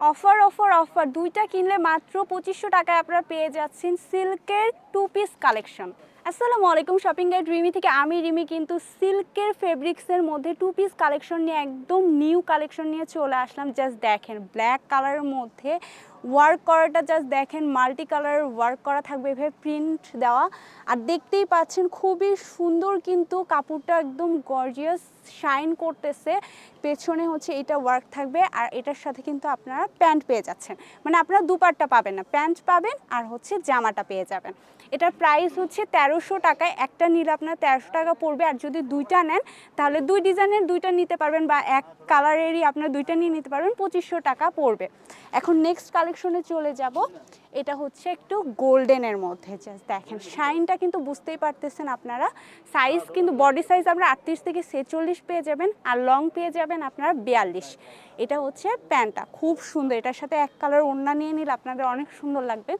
Offer offer offer. দুইটা কিনলে মাত্র পঁচিশশো টাকায় আপনারা পেয়ে যাচ্ছেন সিল্কের টু পিস কালেকশন আসসালামু আলাইকুম শপিং গাইড রিমি থেকে আমি রিমি কিন্তু সিল্কের ফেব্রিক্সের মধ্যে টু পিস কালেকশন নিয়ে একদম নিউ কালেকশন নিয়ে চলে আসলাম। জাস্ট দেখেন ব্ল্যাক কালারের মধ্যে ওয়ার্ক করাটা জাস্ট দেখেন মাল্টি কালারের ওয়ার্ক করা থাকবে, এভাবে প্রিন্ট দেওয়া। আর দেখতেই পাচ্ছেন, খুবই সুন্দর কিন্তু কাপড়টা একদম গর্জিয়াস শাইন করতেছে। পেছনে হচ্ছে এটা ওয়ার্ক থাকবে, আর এটার সাথে কিন্তু আপনারা প্যান্ট পেয়ে যাচ্ছেন। মানে আপনারা দুপাটটা পাবেন না প্যান্ট পাবেন আর হচ্ছে জামাটা পেয়ে যাবেন। এটার প্রাইস হচ্ছে তেরোশো টাকায় একটা নিলে আপনার তেরোশো টাকা পড়বে। আর যদি দুইটা নেন, তাহলে দুই ডিজাইনের দুইটা নিতে পারবেন বা এক কালারেরই আপনার দুইটা নিয়ে নিতে পারবেন, পঁচিশশো টাকা পড়বে। এখন নেক্সট কালেকশনে চলে যাব। এটা হচ্ছে একটু গোল্ডেনের মধ্যে জাস্ট দেখেন। শাইনটা কিন্তু বুঝতেই পারতেছেন আপনারা। সাইজ কিন্তু বডি সাইজ আপনারা আটত্রিশ থেকে ছেচল্লিশ পেয়ে যাবেন, আর লং পেয়ে যাবেন আপনারা বিয়াল্লিশ। এটা হচ্ছে প্যান্টটা, খুব সুন্দর। এটার সাথে এক কালার ওড়না নিয়ে নিলে আপনাদের অনেক সুন্দর লাগবে।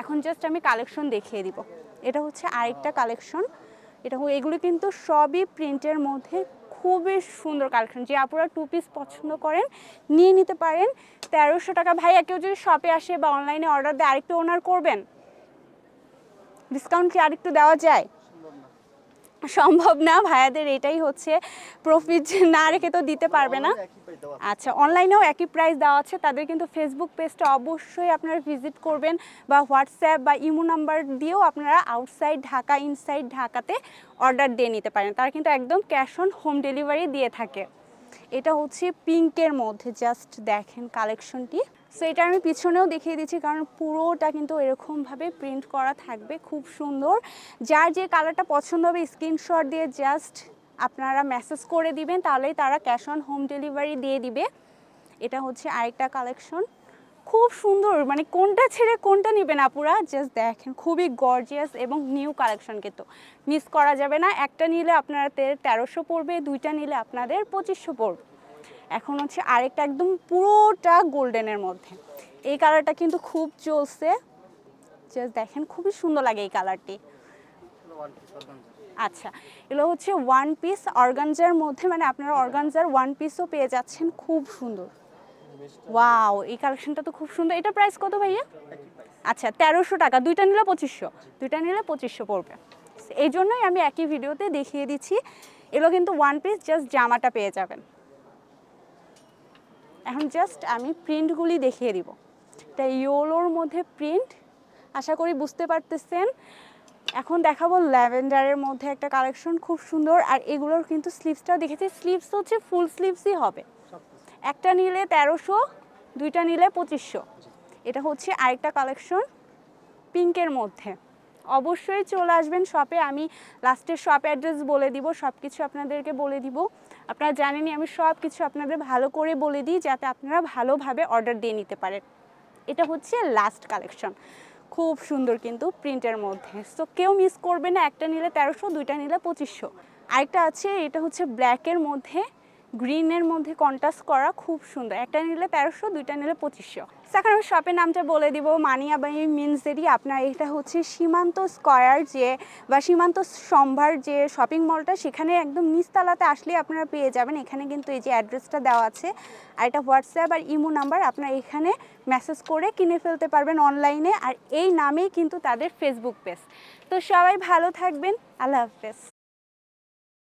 এখন জাস্ট আমি কালেকশন দেখিয়ে দিব। এটা হচ্ছে আরেকটা কালেকশন এটা এগুলো কিন্তু সবই প্রিন্টের মধ্যে খুবই সুন্দর কালেকশন যে আপনারা টু পিস পছন্দ করেন, নিয়ে নিতে পারেন। তেরোশো টাকা। ভাই কেউ যদি শপে আসে বা অনলাইনে অর্ডার দেয়, আরেকটু ওনার করবেন? ডিসকাউন্ট কি আরেকটু দেওয়া যায়? সম্ভব না ভাইয়াদের এটাই হচ্ছে প্রফিট না রেখে তো দিতে পারবে না। আচ্ছা অনলাইনেও একই প্রাইস দেওয়া আছে। তাদের কিন্তু ফেসবুক পেজটা অবশ্যই আপনারা ভিজিট করবেন বা হোয়াটসঅ্যাপ বা ইমো নাম্বার দিয়েও আপনারা আউটসাইড ঢাকা ইনসাইড ঢাকাতে অর্ডার দিয়ে নিতে পারেন। তারা কিন্তু একদম ক্যাশ অন হোম ডেলিভারি দিয়ে থাকে। এটা হচ্ছে পিঙ্কের মধ্যে জাস্ট দেখেন কালেকশনটি সো এটা আমি পিছনেও দেখিয়ে দিচ্ছি কারণ পুরোটা কিন্তু এরকমভাবে প্রিন্ট করা থাকবে, খুব সুন্দর। যার যে কালারটা পছন্দ হবে স্ক্রিনশট দিয়ে জাস্ট আপনারা মেসেজ করে দিবেন, তাহলেই তারা ক্যাশ অন হোম ডেলিভারি দিয়ে দিবে। এটা হচ্ছে আরেকটা কালেকশন খুব সুন্দর মানে কোনটা ছেড়ে কোনটা নেবেন আপুরা? জাস্ট দেখেন, খুবই গর্জিয়াস এবং নিউ কালেকশন কিন্তু। মিস করা যাবে না, একটা নিলে আপনারা তেরোশো পড়বে, দুইটা নিলে আপনাদের পঁচিশশো পড়বে। এখন হচ্ছে আরেকটা একদম পুরোটা গোল্ডেনের মধ্যে। এই কালারটা কিন্তু খুব চলছে। জাস্ট দেখেন, খুবই সুন্দর লাগে এই কালারটি। আচ্ছা এগুলো হচ্ছে ওয়ান পিস অর্গানজার মধ্যে মানে আপনারা অর্গানজার ওয়ান পিসও পেয়ে যাচ্ছেন, খুব সুন্দর। ওয়াও এই কালেকশনটা তো খুব সুন্দর। এটা প্রাইস কত ভাইয়া? আচ্ছা তেরোশো টাকা। দুইটা নিলে পঁচিশশো। দুইটা নিলে পঁচিশশো পড়বে। এই জন্যই আমি একই ভিডিওতে দেখিয়ে দিচ্ছি। এগুলো কিন্তু ওয়ান পিস জাস্ট জামাটা পেয়ে যাবেন। এখন জাস্ট আমি প্রিন্টগুলি দেখিয়ে দিব। তাই ইয়োলোর মধ্যে প্রিন্ট আশা করি বুঝতে পারতেছেন। এখন দেখাবো ল্যাভেন্ডারের মধ্যে একটা কালেকশন খুব সুন্দর, আর এগুলোর কিন্তু স্লিভসটাও দেখেছি। স্লিভস হচ্ছে ফুল স্লিভসই হবে। একটা নিলে তেরোশো, দুইটা নিলে পঁচিশশো। এটা হচ্ছে আরেকটা কালেকশন পিঙ্কের মধ্যে। অবশ্যই চলে আসবেন শপে। আমি লাস্টের শপ অ্যাড্রেস বলে দিব সব কিছু আপনাদেরকে বলে দিব। আপনারা জানেনই, আমি সব কিছু আপনাদের ভালো করে বলে দিই, যাতে আপনারা ভালোভাবে অর্ডার দিয়ে নিতে পারেন। এটা হচ্ছে লাস্ট কালেকশন। খুব সুন্দর কিন্তু প্রিন্টের মধ্যে। সো কেউ মিস করবে না, একটা নিলে তেরোশো, দুইটা নিলে পঁচিশশো। আরেকটা আছে, এটা হচ্ছে ব্ল্যাকের মধ্যে, গ্রিনের মধ্যে কন্ট্রাস্ট করা, খুব সুন্দর। একটা নিলে তেরোশো, দুইটা নিলে পঁচিশশো। এখন শপের নামটা বলে দিব। মানিয়াবাই মিনসেরই আপনার এটা হচ্ছে সীমান্ত স্কয়ার যে বা সীমান্ত সম্ভার যে শপিং মলটা সেখানে একদম নিচতলাতে আসলে আপনারা পেয়ে যাবেন। এখানে কিন্তু এই যে অ্যাড্রেসটা দেওয়া আছে আর এটা হোয়াটসঅ্যাপ আর ইমো নাম্বার আপনারা এখানে মেসেজ করে কিনে ফেলতে পারবেন অনলাইনে আর এই নামেই কিন্তু তাদের ফেসবুক পেজ তো সবাই ভালো থাকবেন। আল্লাহ হাফেজ।